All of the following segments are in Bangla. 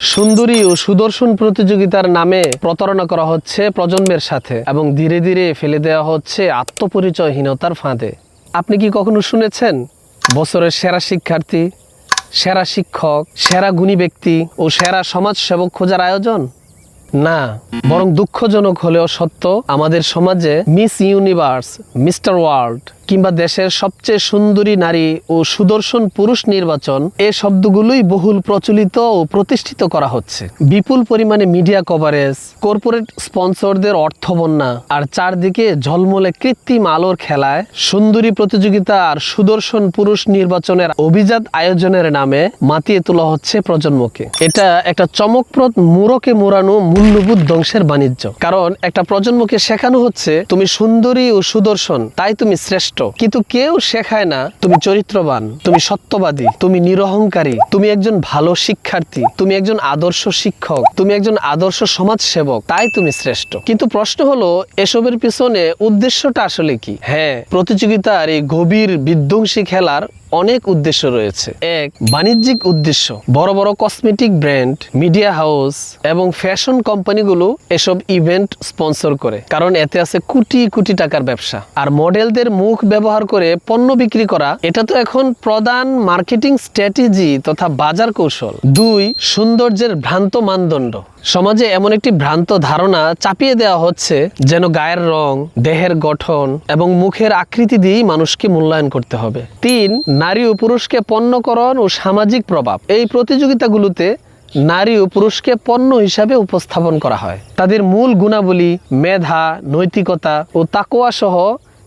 সুন্দরী ও সুদর্শন প্রতিযোগিতার নামে প্রতারণা করা হচ্ছে প্রজন্মের সাথে এবং ধীরে ধীরে ফেলে দেওয়া হচ্ছে আত্মপরিচয়হীনতার ফাঁদে। আপনি কি কখনো শুনেছেন? বছরের সেরা শিক্ষার্থী, সেরা শিক্ষক, সেরা গুণী ব্যক্তি ও সেরা সমাজসেবক খোঁজার আয়োজন? না, বরং দুঃখজনক হলেও সত্য, আমাদের সমাজে মিস ইউনিভার্স, মিস্টার ওয়ার্ল্ড কিংবা দেশের সবচেয়ে সুন্দরী নারী ও সুদর্শন পুরুষ নির্বাচন, এ শব্দগুলোই বহুল প্রচলিত ও প্রতিষ্ঠিত করা হচ্ছে। বিপুল পরিমাণে মিডিয়া কভারেজ, কর্পোরেট স্পন্সরদের অর্থবন্যা আর চারদিকে ঝলমলে কৃত্রিম আলোর খেলায় সুন্দরী প্রতিযোগিতা আর সুদর্শন পুরুষ নির্বাচনের অভিজাত আয়োজনের নামে মাতিয়ে তোলা হচ্ছে প্রজন্মকে। এটা একটা চমকপ্রদ মুরকে মোড়ানো মূল্যবোধ ধ্বংসের বাণিজ্য। কারণ একটা প্রজন্মকে শেখানো হচ্ছে, তুমি সুন্দরী ও সুদর্শন, তাই তুমি শ্রেষ্ঠ। কিন্তু কেউ শেখায় না, তুমি চরিত্রবান, তুমি সত্যবাদী, তুমি নিরহংকারী, তুমি একজন ভালো শিক্ষার্থী, তুমি একজন আদর্শ শিক্ষক, তুমি একজন আদর্শ সমাজ সেবক তাই তুমি শ্রেষ্ঠ। কিন্তু প্রশ্ন হলো, এসবের পিছনে উদ্দেশ্যটা আসলে কি? হ্যাঁ প্রতিযোগিতার এই গভীর বিধ্বংসী খেলার অনেক উদ্দেশ্য রয়েছে। এক, বাণিজ্যিক উদ্দেশ্য। বড় বড় কসমেটিক ব্র্যান্ড, মিডিয়া হাউস এবং ফ্যাশন কোম্পানিগুলো এসব ইভেন্ট স্পন্সর করে। কারণ এতে আছে কোটি কোটি টাকার ব্যবসা। আর মডেলদের মুখ ব্যবহার করে পণ্য বিক্রি করা, এটা তো এখন প্রধান মার্কেটিং স্ট্র্যাটেজি তথা বাজার কৌশল। দুই, সৌন্দর্যের ভ্রান্ত মানদণ্ড। সমাজে এমন একটি ভ্রান্ত ধারণা চাপিয়ে দেওয়া হচ্ছে যেন গায়ের রং, দেহের গঠন এবং মুখের আকৃতি দিয়েই মানুষকে মূল্যায়ন করতে হবে। তিন, নারী ও পুরুষকে পণ্যকরণ ও সামাজিক প্রভাব। এই প্রতিযোগিতাগুলোতে নারী ও পুরুষকে পণ্য হিসাবে উপস্থাপন করা হয়। তাদের মূল গুণাবলী মেধা, নৈতিকতা ও তাকোয়া সহ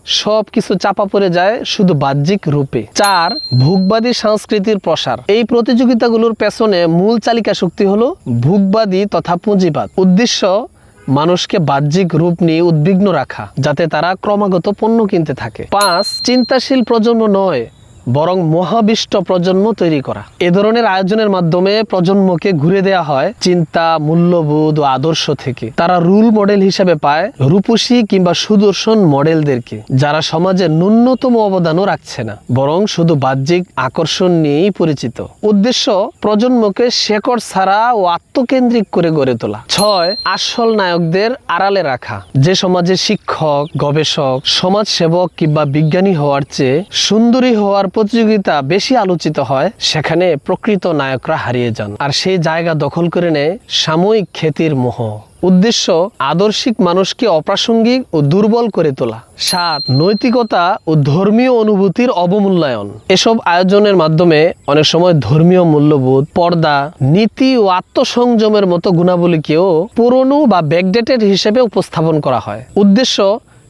সব কিছু চাপা পড়ে যায় শুধু বাহ্যিক রূপে। চার, ভোগবাদী সংস্কৃতির প্রসার। এই প্রতিযোগিতাগুলোর পেছনে মূল চালিকা শক্তি হলো ভোগবাদী তথা পুঁজিবাদ। উদ্দেশ্য, মানুষকে বাহ্যিক রূপ নিয়ে উদ্বিগ্ন রাখা, যাতে তারা ক্রমাগত পণ্য কিনতে থাকে। পাঁচ, চিন্তাশীল প্রজন্ম নয় বরং মহাবিষ্ট প্রজন্ম তৈরি করা। এ ধরনের আয়োজনের মাধ্যমে প্রজন্মকে ঘুরে দেয়া হয় চিন্তা, মূল্যবোধ ও আদর্শ থেকে। তারা রুল মডেল হিসেবে পায় রূপসী কিংবা সুদর্শন মডেলদেরকে, যারা সমাজে ন্যূনতম অবদানও রাখছে না, বরং শুধু বাহ্যিক আকর্ষণ নিয়েই পরিচিত। উদ্দেশ্য, প্রজন্মকে শেকড় ছাড়া ও আত্মকেন্দ্রিক করে গড়ে তোলা। ছয়, আসল নায়কদের আড়ালে রাখা। যে সমাজে শিক্ষক, গবেষক সমাজ সেবক কিংবা বিজ্ঞানী হওয়ার চেয়ে সুন্দরী হওয়ার প্রতিযোগিতা বেশি আলোচিত হয়, সেখানে প্রকৃত নায়করা হারিয়ে যান। আর সেই জায়গা দখল করে নেয় সাময়িক খ্যাতির মোহ। উদ্দেশ্য, আদর্শিক মানুষকে অপ্রাসঙ্গিক ও দুর্বল করে তোলা। সাত, নৈতিকতা ও ধর্মীয় অনুভূতির অবমূল্যায়ন। এসব আয়োজনের মাধ্যমে অনেক সময় ধর্মীয় মূল্যবোধ, পর্দা, নীতি ও আত্মসংযমের মতো গুণাবলীকেও পুরনো বা ব্যাকডেটেড হিসেবে উপস্থাপন করা হয়। উদ্দেশ্য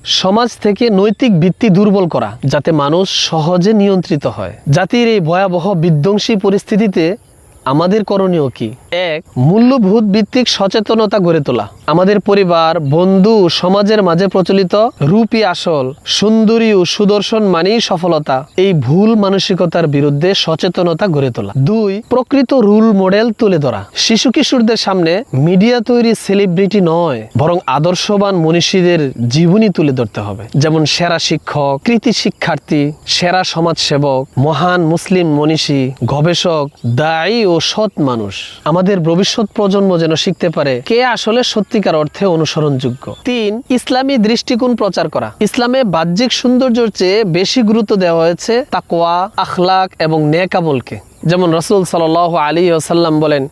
সমাজ থেকে নৈতিক ভিত্তি দুর্বল করা যাতে মানুষ সহজে নিয়ন্ত্রিত হয়। জাতির এই ভয়াবহ বিধ্বংসী পরিস্থিতিতে আমাদের করণীয় কি? এক, মূল্যবোধ ভিত্তিক সচেতনতা গড়ে তোলা। আমাদের পরিবার, বন্ধু, সমাজের মাঝে প্রচলিত রূপই আসল, সুন্দরী ও সুদর্শন মানেই সফলতা। এই ভুল মানসিকতার বিরুদ্ধে সচেতনতা গড়ে তোলা। দুই, প্রকৃত রুল মডেল তুলে ধরা। শিশু কিশোরদের সামনে মিডিয়া তৈরি সেলিব্রিটি নয়, বরং আদর্শবান মনীষীদের জীবনী তুলে ধরতে হবে। যেমন সেরা শিক্ষক, কৃতি শিক্ষার্থী, সেরা সমাজসেবক, মহান মুসলিম মনীষী, গবেষক, দায়ী সৎ মানুষ। আমাদের ভবিষ্যৎ প্রজন্ম যেন শিখতে পারে কে আসলে সত্যিকার অর্থে অনুসরণযোগ্য। তিন, ইসলামী দৃষ্টিকোণ প্রচার করা। ইসলামে বাহ্যিক সৌন্দর্যের চেয়ে বেশি গুরুত্ব দেওয়া হয়েছে তাকোয়া আখলাক এবং নেকাবলকে যেমন রসুল সাল আলী ওসাল্লাম বলেন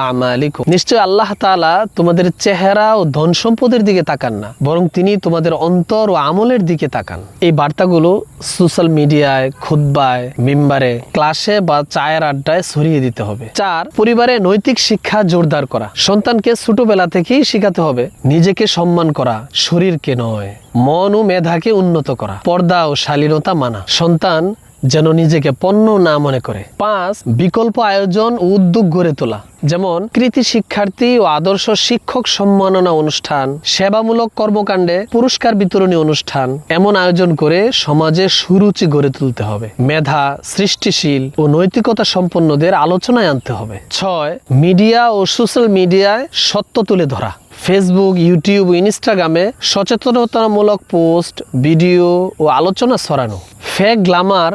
আমালিকুম। নিশ্চয় আল্লাহ তাআলা তোমাদের চেহারা ও ধন সম্পদের দিকে তাকান না, বরং তিনি তোমাদের অন্তর ও আমলের দিকে তাকান। এই বার্তাগুলো সোশ্যাল মিডিয়ায়, খুতবায়, মিম্বারে, ক্লাসে বা চায়ের আড্ডায় ছড়িয়ে দিতে হবে। চার, পরিবারে নৈতিক শিক্ষা জোরদার করা। সন্তানকে ছোটবেলা থেকেই শেখাতে হবে, নিজেকে সম্মান করা, শরীরকে নয়। মন ও মেধাকে উন্নত করা, পর্দা ও শালীনতা মানা। সন্তান যেন নিজেকে পণ্য না মনে করে। পাঁচ, বিকল্প আয়োজন ও উদ্যোগ গড়ে তোলা। যেমন কৃতি শিক্ষার্থী ও আদর্শ শিক্ষক সম্মাননা অনুষ্ঠান, সেবামূলক কর্মকাণ্ডে পুরস্কার বিতরণী অনুষ্ঠান। এমন আয়োজন করে সমাজে সুরুচি গড়ে তুলতে হবে। মেধা, সৃষ্টিশীল ও নৈতিকতা সম্পন্নদের আলোচনায় আনতে হবে। ছয়, মিডিয়া ও সোশ্যাল মিডিয়ায় সত্য তুলে ধরা। ফেসবুক ইউটিউব ইনস্টাগ্রামে সচেতনতামূলক পোস্ট, ভিডিও ও আলোচনা ছড়ানো। ফেক গ্লামার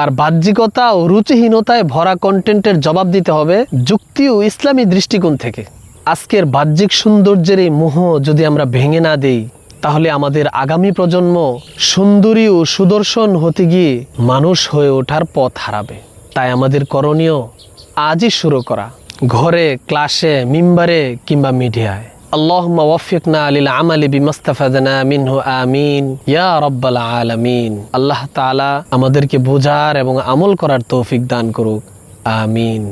আর বাহ্যিকতা ও রুচিহীনতায় ভরা কন্টেন্টের জবাব দিতে হবে যুক্তি ও ইসলামী দৃষ্টিকোণ থেকে। আজকের বাহ্যিক সৌন্দর্যের এই মোহ যদি আমরা ভেঙে না দেই, তাহলে আমাদের আগামী প্রজন্ম সুন্দরী ও সুদর্শন হতে গিয়ে মানুষ হয়ে ওঠার পথ হারাবে। তাই আমাদের করণীয়, আজই শুরু করা। ঘরে, ক্লাসে, মিম্বারে কিংবা মিডিয়ায়। اللهم وفقنا للعمل بما استفدنا منه আমিন ইয়া রব্বাল আলামিন আল্লাহ তাআলা আমাদেরকে বোঝার এবং আমল করার তৌফিক দান করুক আমিন